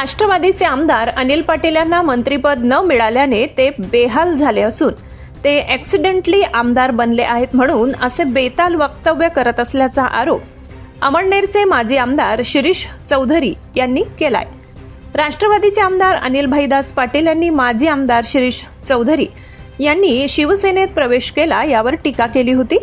राष्ट्रवादीचे आमदार अनिल पाटील यांना मंत्रीपद न मिळाल्याने ते बेहाल झाले असून ते ऍक्सिडेंटली आमदार बनले आहेत म्हणून असे बेताल वक्तव्य करत असल्याचा आरोप अमळनेरचे माजी आमदार शिरीष चौधरी यांनी केलाय. राष्ट्रवादीचे आमदार अनिल भाईदास पाटील यांनी माजी आमदार शिरीष चौधरी यांनी शिवसेनेत प्रवेश केला यावर टीका केली होती.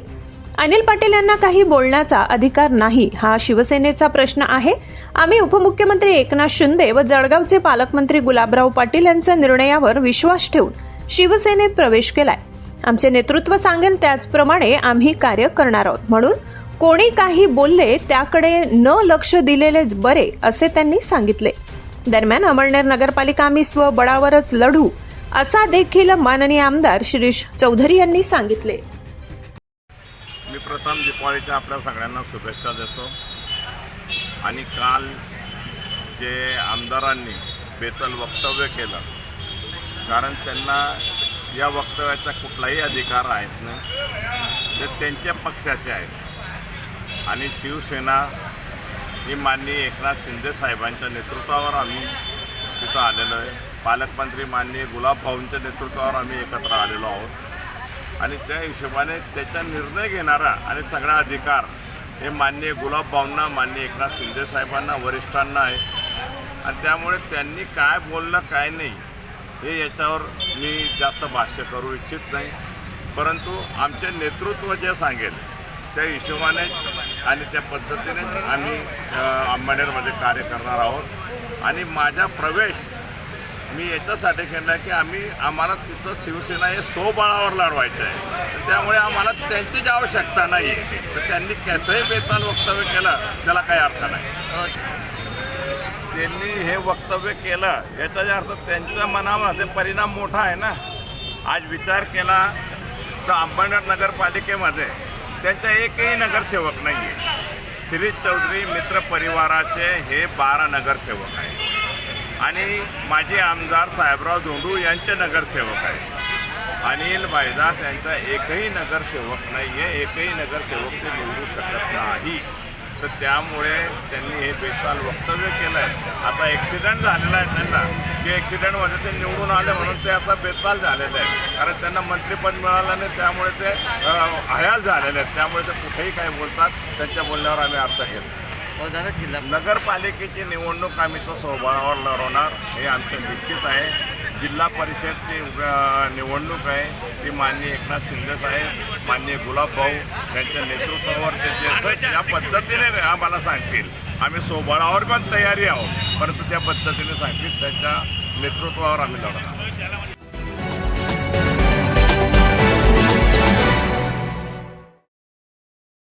अनिल पाटील यांना काही बोलण्याचा अधिकार नाही हा शिवसेनेचा प्रश्न आहे. आम्ही उपमुख्यमंत्री एकनाथ शिंदे व जळगावचे पालकमंत्री गुलाबराव पाटील यांच्या निर्णयावर विश्वास ठेवून शिवसेनेत प्रवेश केलाय. आमचे नेतृत्व सांगेल त्याचप्रमाणे आम्ही कार्य करणार आहोत. म्हणून कोणी काही बोलले त्याकडे न लक्ष दिलेलेच बरे असे त्यांनी सांगितले. दरम्यान अमळनेर नगरपालिका आम्ही स्वबळावरच लढू असा देखील माननीय आमदार शिरीष चौधरी यांनी सांगितले. मी प्रथम दीपावलीच्या आपल्या सगळ्यांना शुभेच्छा देतो. आणि काल जे आमदारांनी बेतल वक्तव्य केलं कारण त्यांना या वक्तव्याचा कुठलाही अधिकार आहेत नाही ते त्यांच्या पक्षाचे आहेत. आणि शिवसेना ही माननीय एकनाथ शिंदे साहेबांच्या नेतृत्वावर आम्ही तिथं आलेलो आहे. पालकमंत्री माननीय गुलाब भाऊंच्या नेतृत्वावर आम्ही एकत्र आलेलो आहोत. आणि त्या हिशोबाने त्याचा निर्णय घेणारा आणि सगळा अधिकार हे मान्य गुलाबभाऊंना मान्य एकनाथ शिंदे साहेबांना वरिष्ठांना आहे. आणि त्यामुळे त्यांनी काय बोललं काय नाही हे याच्यावर मी जास्त भाष्य करू इच्छित नाही. परंतु आमचे नेतृत्व जे सांगेल त्या हिशोबाने आणि त्या पद्धतीने आम्ही अ, अंबानेरमध्ये कार्य करणार आहोत. आणि माझा प्रवेश मी याच्यासाठी केला की आम्ही आम्हाला तिथं शिवसेना हे स्वबळावर लढवायचं आहे. त्यामुळे आम्हाला त्यांचीच आवश्यकता नाही आहे तर त्यांनी कसंही बेताल वक्तव्य केलं त्याला काही अर्थ नाही. त्यांनी हे वक्तव्य केलं याचा अर्थ त्यांच्या मनामध्ये परिणाम मोठा आहे ना आज विचार केला तर अंबरनाथ नगरपालिकेमध्ये त्यांचा एकही नगरसेवक नाही आहे श्री चौधरी मित्र परिवाराचे हे बारा नगरसेवक आहेत. आणि माजी आमदार साहेबराव धोंडू यांचे नगरसेवक आहेत. अनिल भाईदास यांचा एकही नगरसेवक नाही आहे एकही नगरसेवक ते निवडू शकत नाही. तर त्यामुळे त्यांनी हे बेताल वक्तव्य केलं आहे आता ॲक्सिडेंट झालेला आहे त्यांना. की ॲक्सिडेंटमध्ये ते निवडून आले म्हणून ते आता बेताल झालेले आहेत. कारण त्यांना मंत्रिपद मिळालं नाही त्यामुळे ते हयाल झालेले आहेत. त्यामुळे ते कुठेही काय बोलतात. त्यांच्या बोलण्यावर आम्ही अर्थ घेतो नगरपालिकेची निवडणूक आम्ही तो स्वबळावर लढवणार हे आमचं निश्चित आहे. जिल्हा परिषदची निवडणूक आहे ती माननीय एकनाथ शिंदे साहेब माननीय गुलाबभाऊ यांच्या नेतृत्वावर ते जे ज्या पद्धतीने आम्हाला सांगतील. आम्ही स्वबळावर पण तयारी आहोत परंतु त्या पद्धतीने सांगतील त्यांच्या नेतृत्वावर आम्ही लढणार.